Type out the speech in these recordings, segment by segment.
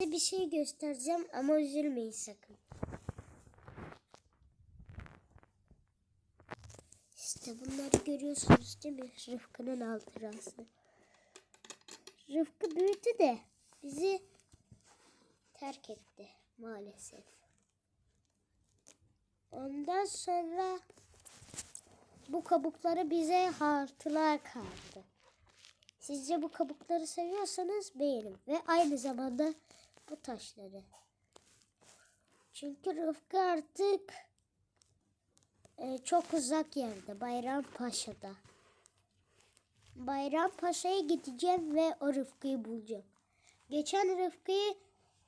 Size bir şey göstereceğim ama üzülmeyin sakın. İşte bunları görüyorsunuz değil mi? Rıfkı'nın hatırası. Rıfkı büyüdü de bizi terk etti maalesef. Ondan sonra bu kabukları bize hatılar kaldı. Sizce bu kabukları seviyorsanız beğenin ve aynı zamanda bu taşları. Çünkü Rıfkı artık e, çok uzak yerde Bayrampaşa'da. Bayrampaşa'ya gideceğim ve o Rıfkı'yı bulacağım. Geçen Rıfkı'yı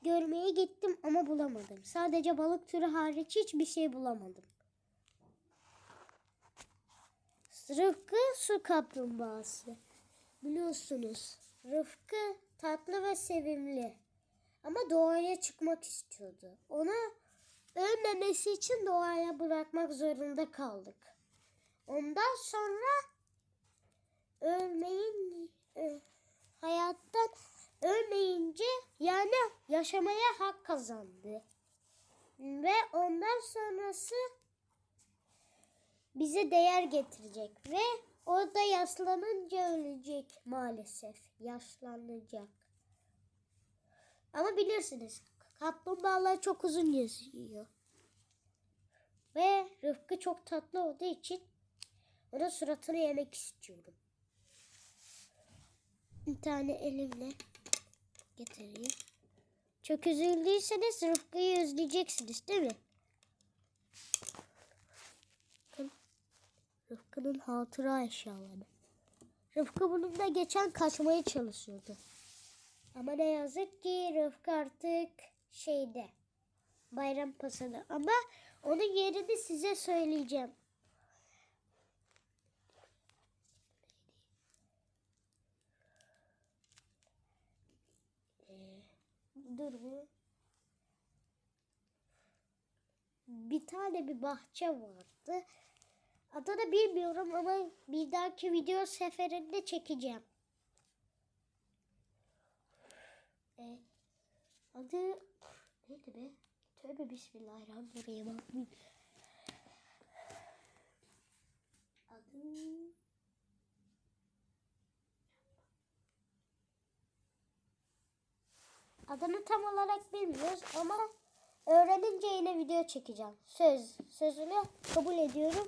görmeye gittim ama bulamadım. Sadece balık türü hariç hiçbir şey bulamadım. Rıfkı su kaplumbağası. Biliyorsunuz Rıfkı tatlı ve sevimli. Ama doğaya çıkmak istiyordu. Ona ölmemesi için doğaya bırakmak zorunda kaldık. Ondan sonra ölmeyin e, hayattan ölmeyince yani yaşamaya hak kazandı. Ve ondan sonrası bize değer getirecek ve o da yaşlanınca ölecek maalesef. Yaşlanacak. Ama bilirsiniz kaplumbağalar çok uzun yaşıyor. Ve Rıfkı çok tatlı olduğu için onun suratını yemek istiyorum. Bir tane elimle getireyim. Çok üzüldüyseniz Rıfkı'yı özleyeceksiniz değil mi? Bakın. Rıfkı'nın hatıra eşyaları. Rıfkı bununla geçen kaçmaya çalışıyordu. Ama ne yazık ki Rıfkı artık şeyde. Bayram pasada. Ama onun yerini size söyleyeceğim. Ee, dur bu. Bir tane bir bahçe vardı. Adını bilmiyorum ama bir dahaki video seferinde çekeceğim. Adı neydi be? Tövbe bismillahirrahmanirrahim. Adı Adını tam olarak bilmiyoruz ama öğrenince yine video çekeceğim. Söz, sözünü kabul ediyorum.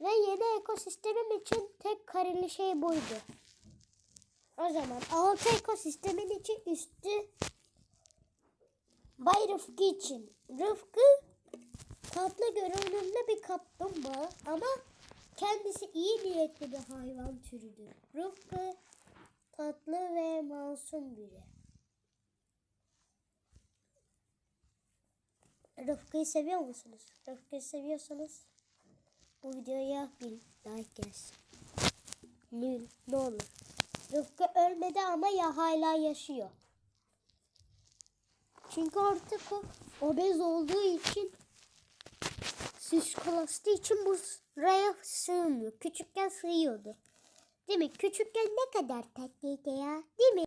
Ve yeni ekosistemim için tek kareli şey buydu. O zaman altı ekosistemin için üstü Bay Rıfkı için. Rıfkı tatlı görünümlü bir kaplumbağa ama kendisi iyi niyetli bir hayvan türüdür. Rıfkı tatlı ve masum biri. Rıfkı'yı seviyor musunuz? Rıfkı'yı seviyorsanız bu videoya bir like gelsin. Ne, ne olur. Rıfkı ölmedi ama ya hala yaşıyor. Çünkü artık o obez olduğu için şişkolaştığı için bu buraya sığmıyor. Küçükken sığıyordu. Değil mi? Küçükken ne kadar tatlıydı ya. Değil mi?